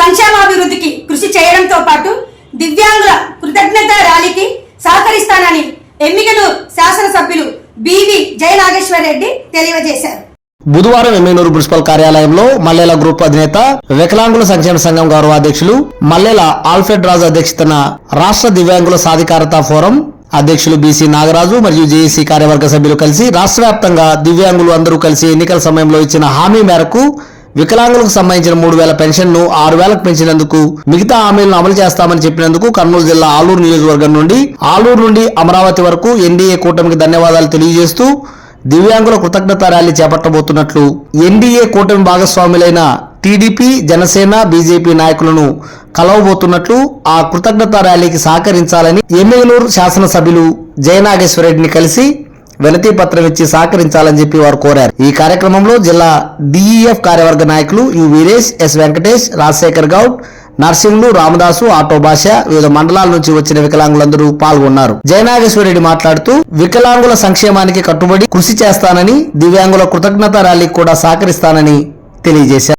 సంక్షేమాభివృద్ధికి కృషి చేయడంతో పాటు దివ్యాంగుల కృతజ్ఞత ర్యాలీకి సహకరిస్తానని ఎమ్మిగనూరు శాసనసభ్యులు బివి జయనాగేశ్వర్ రెడ్డి తెలియజేశారు. బుధవారం ఎమ్మెనూరు మున్సిపల్ కార్యాలయంలో మల్లెల గ్రూప్ అధినేత వికలాంగుల సంక్షేమ సంఘం గౌరవ అధ్యక్షులు మల్లెల ఆల్ఫ్రెడ్ రాజు అధ్యక్షతన రాష్ట్ర దివ్యాంగుల సాధికారత ఫోరం అధ్యక్షులు బీసీ నాగరాజు మరియు జేఏసీ కార్యవర్గ సభ్యులు కలిసి రాష్ట్ర వ్యాప్తంగా దివ్యాంగులు అందరూ కలిసి ఎన్నికల సమయంలో ఇచ్చిన హామీ మేరకు వికలాంగులకు సంబంధించిన మూడు వేల పెన్షన్ను ఆరు వేలకు పెంచినందుకు మిగతా హామీలను అమలు చేస్తామని చెప్పినందుకు కర్నూలు జిల్లా ఆలూరు నియోజకవర్గం నుండి ఆలూరు నుండి అమరావతి వరకు ఎన్డీఏ కూటమికి ధన్యవాదాలు తెలియజేస్తూ దివ్యాంగుల కృతజ్ఞత ర్యాలీ చేపట్టబోతున్నట్లు ఎన్డీఏ కూటమి భాగస్వాములైన టీడీపీ జనసేన బీజేపీ నాయకులను కలవబోతున్నట్లు ఆ కృతజ్ఞత ర్యాలీకి సహకరించాలని ఎమ్మెగనూరు శాసనసభ్యులు జయనాగేశ్వరరెడ్డిని కలిసి వెనతి పత్రం ఇచ్చి సహకరించాలని చెప్పి వారు కోరారు. ఈ కార్యక్రమంలో జిల్లా డిఈఎఫ్ కార్యవర్గ నాయకులు U Veeresh S Venkatesh Rajasekhar Goud Narsinglu Ramadasu auto Basha వివిధ మండలాల నుంచి వచ్చిన వికలాంగులందరూ పాల్గొన్నారు. జయనాగేశ్వరరెడ్డి మాట్లాడుతూ వికలాంగుల సంక్షేమానికి కట్టుబడి కృషి చేస్తానని దివ్యాంగుల కృతజ్ఞత ర్యాలీకి కూడా సహకరిస్తానని తెలియజేశారు.